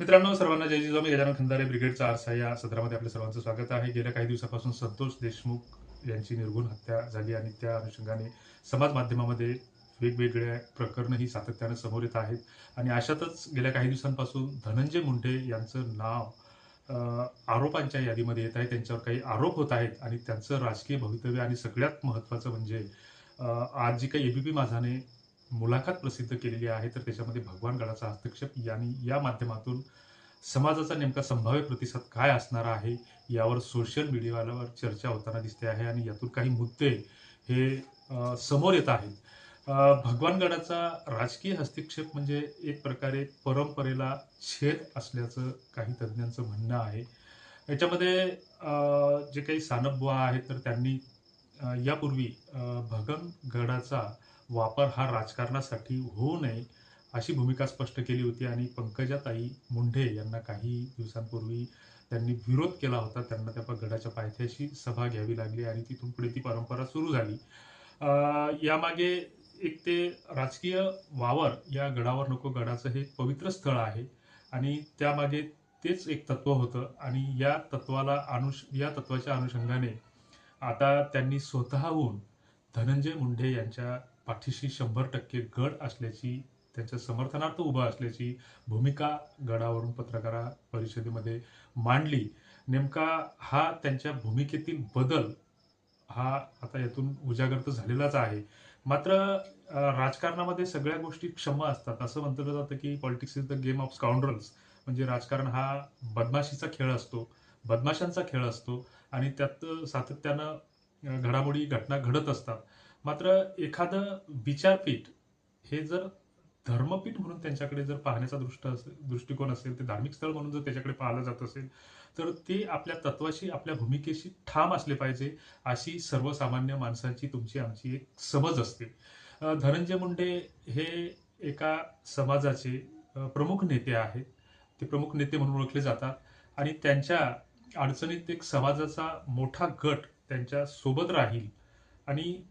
मित्रांनो सर्वांना जय जिजाऊ. गजानन खंदारे ब्रिगेडचा आरसा या सत्रामध्ये आपल्या सर्वांचं स्वागत आहे. गेल्या काही दिवसापासून संतोष देशमुख यांची निर्गुण हत्या झाली आणि त्या अनुषंगाने समाज माध्यमामध्ये वेगवेगळ्या प्रकरणं ही सातत्यानं समोर येत आहेत. आणि अशातच गेल्या काही दिवसांपासून धनंजय मुंडे यांचं नाव आरोपांच्या यादीमध्ये येत आहे. त्यांच्यावर काही आरोप होत आहेत आणि त्यांचं राजकीय भवितव्य आणि सगळ्यात महत्त्वाचं म्हणजे आज जी काही एबीपी माझाने मुलाखत प्रसिद्ध केलेली आहे तर त्याच्यामध्ये भगवान गडाचा हस्तक्षेप यांनी या माध्यमातून समाजाचा नेमका संभाव्य प्रतिसाद काय असणार आहे यावर सोशल मीडियावर चर्चा होताना दिसते आहे आणि यातून काही मुद्दे हे समोर येत आहेत. भगवानगडाचा राजकीय हस्तक्षेप म्हणजे एक प्रकारे परंपरेला छेद असल्याचं काही तज्ज्ञांचं म्हणणं आहे. याच्यामध्ये जे काही सानपबुवा आहेत तर त्यांनी यापूर्वी भगनगडाचा वापर हा राजकारणासाठी होऊ नये अशी भूमिका स्पष्ट केली होती आणि पंकजाताई मुंढे यांना काही दिवसांपूर्वी त्यांनी विरोध केला होता. त्यांना त्या गडाच्या पायथ्याशी सभा घ्यावी लागली आणि तिथून पुढे ती परंपरा सुरू झाली. यामागे एक ते राजकीय वावर या गडावर नको गडाचं हे पवित्र स्थळ आहे. आणि त्यामागे तेच एक तत्व होतं. आणि या तत्वाला अनुष या तत्वाच्या अनुषंगाने आता त्यांनी स्वतःहून धनंजय मुंडे यांच्या पाठीशी शंभर टक्के गड असल्याची त्यांच्या समर्थनार्थ उभा असल्याची भूमिका गडावरून पत्रकारा परिषदेमध्ये मांडली. नेमका हा त्यांच्या भूमिकेतील बदल हा आता यातून उजागर तर झालेलाच आहे. मात्र राजकारणामध्ये सगळ्या गोष्टी क्षम असतात. असं म्हटलं जातं की politics is the game of scoundrels म्हणजे राजकारण हा बदमाशीचा खेळ असतो. बदमाशांचा खेळ असतो. आणि त्यात सातत्यानं घडामोडी घटना घडत असतात. मात्र एखादं विचारपीठ हे जर धर्मपीठ म्हणून त्यांच्याकडे जर पाहण्याचा दृष्ट असेल दृष्टिकोन असेल ते धार्मिक स्थळ म्हणून जर त्याच्याकडे पाहिलं जात असेल तर ते आपल्या तत्वाशी आपल्या भूमिकेशी ठाम असले पाहिजे अशी सर्वसामान्य माणसांची तुमची आमची एक समज असते. धनंजय मुंडे हे एका समाजाचे प्रमुख नेते आहेत. ते प्रमुख नेते म्हणून ओळखले जातात. आणि त्यांच्या अडचणीत एक समाजाचा मोठा गट त्यांच्यासोबत राहील. आणि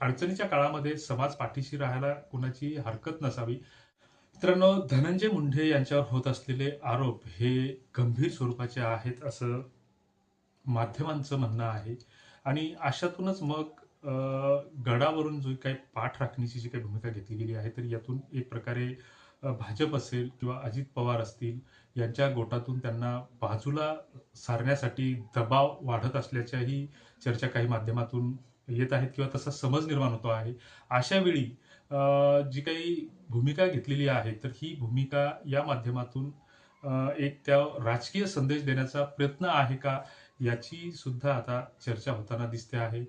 अडचणीच्या काळामध्ये समाज पाठीशी राहायला कुणाची हरकत नसावी. मित्रांनो धनंजय मुंडे यांच्यावर होत असलेले आरोप हे गंभीर स्वरूपाचे आहेत असं माध्यमांचं म्हणणं आहे. आणि अशातूनच मग गडावरून जो काही पाठ राखण्याची जी काही भूमिका घेतली गेली आहे तर यातून एक प्रकारे भाजप असेल किंवा अजित पवार असतील यांच्या गोटातून त्यांना बाजूला सारण्यासाठी दबाव वाढत असल्याच्याही चर्चा काही माध्यमातून येत आहेत किंवा तसा समज निर्माण होतो आहे. अशा वेळी जी काही भूमिका घेतलेली आहे तर ही भूमिका या माध्यमातून एक त्या राजकीय संदेश देण्याचा प्रयत्न आहे का याची सुद्धा आता चर्चा होताना दिसते आहे.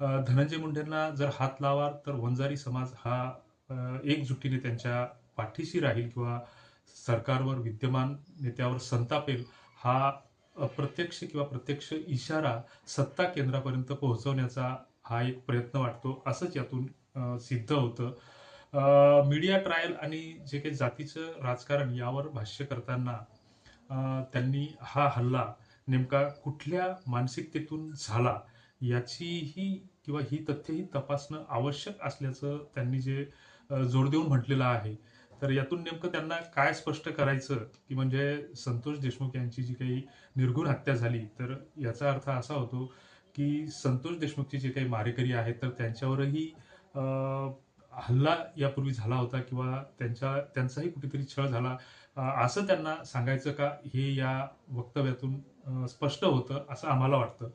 धनंजय मुंडेंना जर हात लावा तर वंजारी समाज हा एकजुटीने त्यांच्या पाठीशी राहील किंवा सरकारवर विद्यमान नेत्यावर संतापेल हा अप्रत्यक्ष किंवा प्रत्यक्ष इशारा सत्ता केंद्रापर्यंत पोहोचवण्याचा हा एक प्रयत्न वाटतो असंच यातून सिद्ध होतं. मीडिया ट्रायल आणि जे काही जातीचं राजकारण यावर भाष्य करताना त्यांनी हा हल्ला नेमका कुठल्या मानसिकतेतून झाला याचीही किंवा ही तथ्यही तपासणं आवश्यक असल्याचं त्यांनी जे जोर देऊन म्हटलेलं आहे. तर यातून नेमकं त्यांना काय स्पष्ट करायचं की म्हणजे संतोष देशमुख यांची जी काही निर्गुण हत्या झाली तर याचा अर्थ असा होतो की संतोष देशमुखची जे काही मारेकरी आहेत तर त्यांच्यावरही हल्ला यापूर्वी झाला होता किंवा त्यांच्या त्यांचाही कुठेतरी छळ झाला. असं त्यांना सांगायचं का? हे या वक्तव्यातून स्पष्ट होतं असं आम्हाला वाटतं.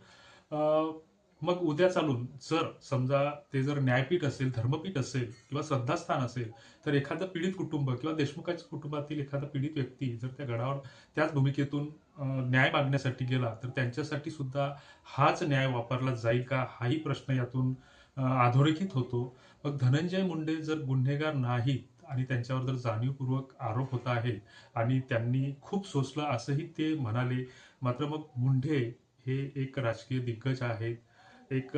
मग उद्या चालून जर समजा ते जर न्यायपीठ असेल धर्मपीठ असेल किंवा श्रद्धास्थान असेल तर एखादं पीडित कुटुंब किंवा देशमुखाच्या कुटुंबातील एखादा पीडित व्यक्ती जर त्या गडावर त्याच भूमिकेतून न्याय मागण्यासाठी गेला तर त्यांच्यासाठी सुद्धा हाच न्याय वापरला जाईल का? हाही प्रश्न यातून अधोरेखित होतो. मग धनंजय मुंडे जर गुन्हेगार नाहीत आणि त्यांच्यावर जर जाणीवपूर्वक आरोप होत आहे आणि त्यांनी खूप सोसलं असंही ते म्हणाले मात्र मग मुंढे हे एक राजकीय दिग्गज आहेत. एक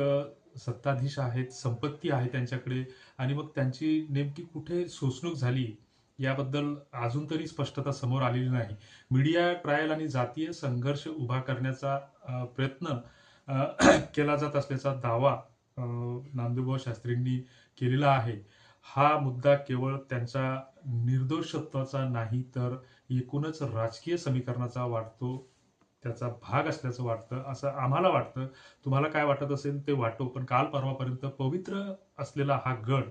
सत्ताधीश आहेत संपत्ती आहे त्यांच्याकडे आणि मग त्यांची नेमकी कुठे सोसणूक झाली याबद्दल अजून तरी स्पष्टता समोर आलेली नाही. मीडिया ट्रायल आणि जातीय संघर्ष उभा करण्याचा प्रयत्न केला जात असल्याचा दावा अ, शास्त्रींनी केलेला आहे. हा मुद्दा केवळ त्यांच्या निर्दोषत्वाचा नाही तर एकूणच राजकीय समीकरणाचा वाटतो त्याचा भाग असल्याचं वाटतं असं आम्हाला वाटतं. तुम्हाला काय वाटत असेल ते वाटो पण काल परवापर्यंत पवित्र असलेला हा गड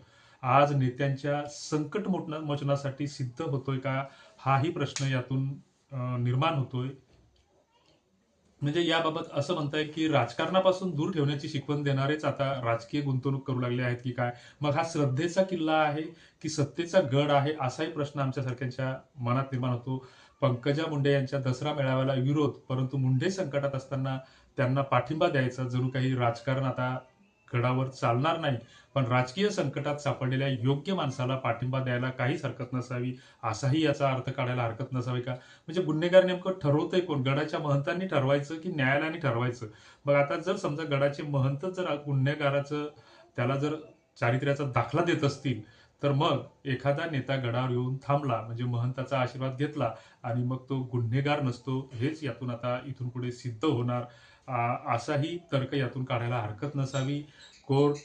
आज नेत्यांच्या संकट मोचनासाठी सिद्ध होतोय का? हाही प्रश्न यातून निर्माण होतोय. म्हणजे याबाबत असं म्हणताय की राजकारणापासून दूर ठेवण्याची शिकवण देणारेच आता राजकीय गुंतवणूक करू लागले आहेत की काय? मग हा श्रद्धेचा किल्ला आहे की सत्तेचा गड आहे असाही प्रश्न आमच्यासारख्यांच्या मनात निर्माण होतो. पंकजा मुंडे यांच्या दसरा मेळाव्याला विरोध परंतु मुंडे संकटात असताना त्यांना पाठिंबा द्यायचा जणू काही राजकारण आता गडावर चालणार नाही. पण राजकीय संकटात सापडलेल्या योग्य माणसाला पाठिंबा द्यायला काहीच हरकत नसावी असाही याचा अर्थ काढायला हरकत नसावी का? म्हणजे गुन्हेगार नेमकं ठरवतंय कोण? गडाच्या महंतांनी ठरवायचं की न्यायालयाने ठरवायचं? मग आता जर समजा गडाचे महंत जर गुन्हेगाराचं त्याला जर चारित्र्याचा दाखला देत असतील तर मग एखादा नेता गडावर येऊन थांबला म्हणजे महंताचा आशीर्वाद घेतला आणि मग तो गुन्हेगार नसतो हेच यातून आता इथून पुढे सिद्ध होणार. असाही तर्क यातून काढायला हरकत नसावी. कोर्ट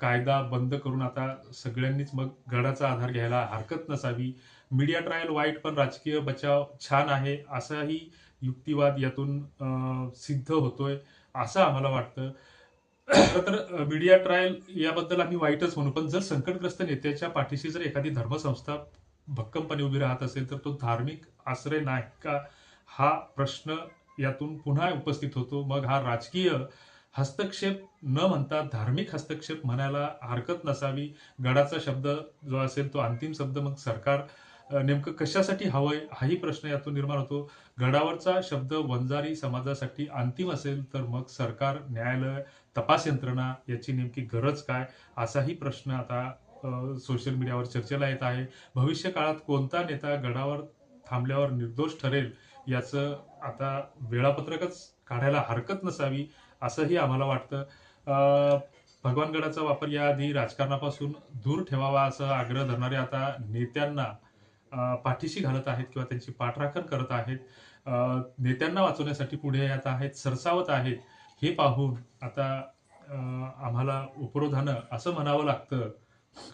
कायदा बंद करून आता सगळ्यांनीच मग गडाचा आधार घ्यायला हरकत नसावी. मीडिया ट्रायल वाईट पण राजकीय बचाव छान आहे असाही युक्तिवाद यातून सिद्ध होतोय असं आम्हाला वाटतं. तर मीडिया ट्रायल याबद्दल आम्ही वाईटच म्हणू. पण जर संकटग्रस्त नेत्याच्या पाठीशी जर एखादी धर्मसंस्था भक्कमपणे उभी राहत असेल तर तो धार्मिक आश्रय नाही का? हा प्रश्न यातून पुन्हा उपस्थित होतो. मग हा राजकीय हस्तक्षेप न म्हणता धार्मिक हस्तक्षेप म्हणायला हरकत नसावी. गडाचा शब्द जो असेल तो अंतिम शब्द. मग सरकार नेमकं कशासाठी हवंय हाही प्रश्न यातून निर्माण होतो. गडावरचा शब्द वंजारी समाजासाठी अंतिम असेल तर मग सरकार न्यायालय तपास यंत्रणा याची नेमकी गरज काय? असाही प्रश्न आता सोशल मीडियावर चर्चेला येत आहे. भविष्य काळात कोणता नेता गडावर थांबल्यावर निर्दोष ठरेल याचं आता वेळापत्रकच काढायला हरकत नसावी असंही आम्हाला वाटतं. भगवानगडाचा वापर याआधी राजकारणापासून दूर ठेवावा असं आग्रह धरणारे आता नेत्यांना पाठीशी घालत आहेत किंवा त्यांची पाठराखण करत आहेत. नेत्यांना वाचवण्यासाठी पुढे येत आहेत सरसावत आहेत. हे पाहून आता आम्हाला उपरोधानं असं म्हणावं लागतं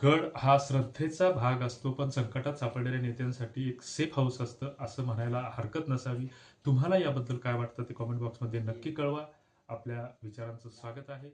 गड हा श्रद्धेचा भाग असतो पण संकटात सापडलेल्या नेत्यांसाठी एक सेफ हाऊस असतं असं म्हणायला हरकत नसावी. तुम्हाला याबद्दल काय वाटतं ते कॉमेंट बॉक्समध्ये नक्की कळवा. आपल्या विचारांचं स्वागत आहे.